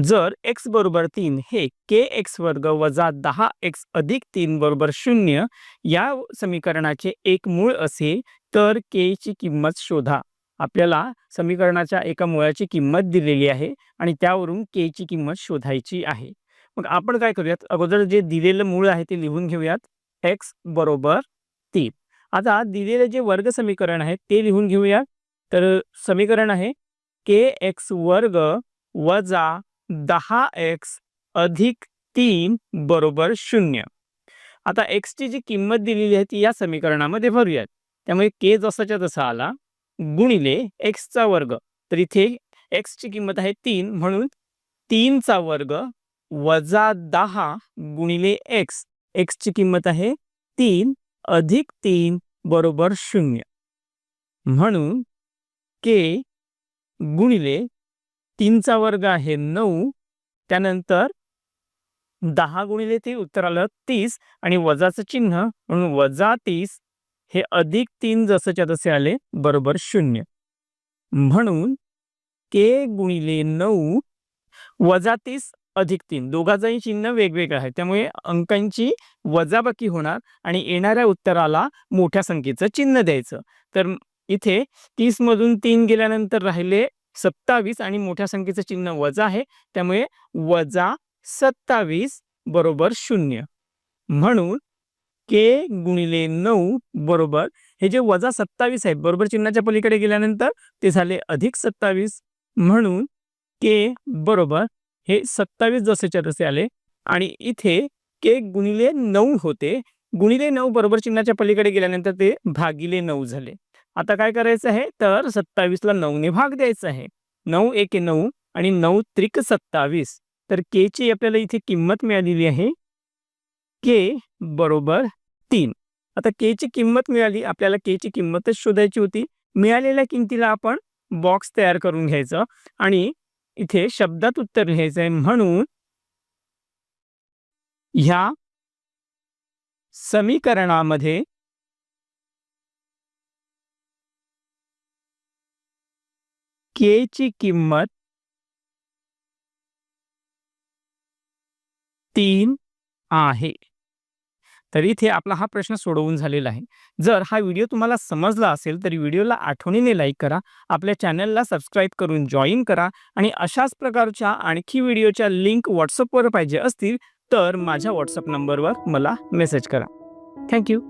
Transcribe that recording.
जर एक्स बरोबर तीन हे के एक्स वर्ग वजा दहा एक्स अधिक तीन बरोबर शून्य या समीकरणाचे एक मूळ असेल तर के ची किंमत शोधा. आपल्याला समीकरणाच्या एका मुळाची किंमत दिलेली आहे आणि त्यावरून के ची किंमत शोधायची आहे. मग आपण काय करूयात? अगोदर जे दिलेलं मूळ आहे ते लिहून घेऊयात. एक्स बरोबर तीन. आता दिलेलं जे वर्ग समीकरण आहे ते लिहून घेऊया तर समीकरण आहे के एक्स वर्ग वजा दहा एक्स अधिक तीन बरोबर शून्य. आता एक्सची जी किंमत दिलेली आहे ती या समीकरणामध्ये भरूयात. त्यामुळे के जसाच्या तसा आला गुणिले एक्सचा वर्ग. तर इथे एक्सची किंमत आहे तीन म्हणून तीनचा वर्ग वजा दहा गुणिले एक्स एक्सची किंमत आहे तीन अधिक तीन बरोबर शून्य. म्हणून के गुणिले तीनचा वर्ग आहे नऊ त्यानंतर दहा गुणिले ते उत्तर आलं तीस आणि वजाचं चिन्ह म्हणून वजा तीस हे अधिक तीन जसंच्या तसे आले बरोबर शून्य. म्हणून के गुणिले नऊ वजा तीस अधिक तीन दोघांचंही चिन्ह वेगवेगळं आहे त्यामुळे अंकांची वजाबाकी होणार आणि येणाऱ्या उत्तराला मोठ्या संख्येचं चिन्ह द्यायचं. तर इथे तीसमधून तीन गेल्यानंतर राहिले सत्तावीस आणि मोठ्या संख्येचं चिन्ह वजा आहे. त्यामुळे वजा सत्तावीस बरोबर शून्य. म्हणून के गुणिले नऊ बरोबर हे जे वजा सत्तावीस आहे बरोबर चिन्हाच्या पलीकडे गेल्यानंतर ते झाले अधिक सत्तावीस. म्हणून के बरोबर हे सत्तावीस जसेच्या तसे आले. आणि इथे के गुणिले नऊ होते. गुणिले नऊ बरोबर चिन्हाच्या पलीकडे गेल्यानंतर ते भागिले नऊ झाले. आता काय करायचं आहे? तर सत्तावीसला नऊने भाग द्यायचा आहे. नऊ एक नऊ आणि नऊ त्रिक सत्तावीस. तर के ची आपल्याला इथे किंमत मिळालेली आहे. के बरोबर तीन. आता के ची किंमत मिळाली. आपल्याला के ची किंमतच शोधायची होती. मिळालेल्या किमतीला आपण बॉक्स तयार करून घ्यायचं आणि इथे शब्दात उत्तर लिहायचं आहे म्हणून ह्या समीकरणामध्ये के ची किंमत तीन आहे. तर इथे आपला हा प्रश्न सोडवून झालेला आहे. जर हा व्हिडिओ तुम्हाला समजला असेल तर व्हिडिओला आठवणीने लाईक करा आपल्या चॅनलला सबस्क्राईब करून जॉईन करा आणि अशाच प्रकारच्या आणखी व्हिडिओच्या लिंक व्हॉट्सअपवर पाहिजे असतील तर माझ्या व्हॉट्सअप नंबरवर मला मेसेज करा. थँक्यू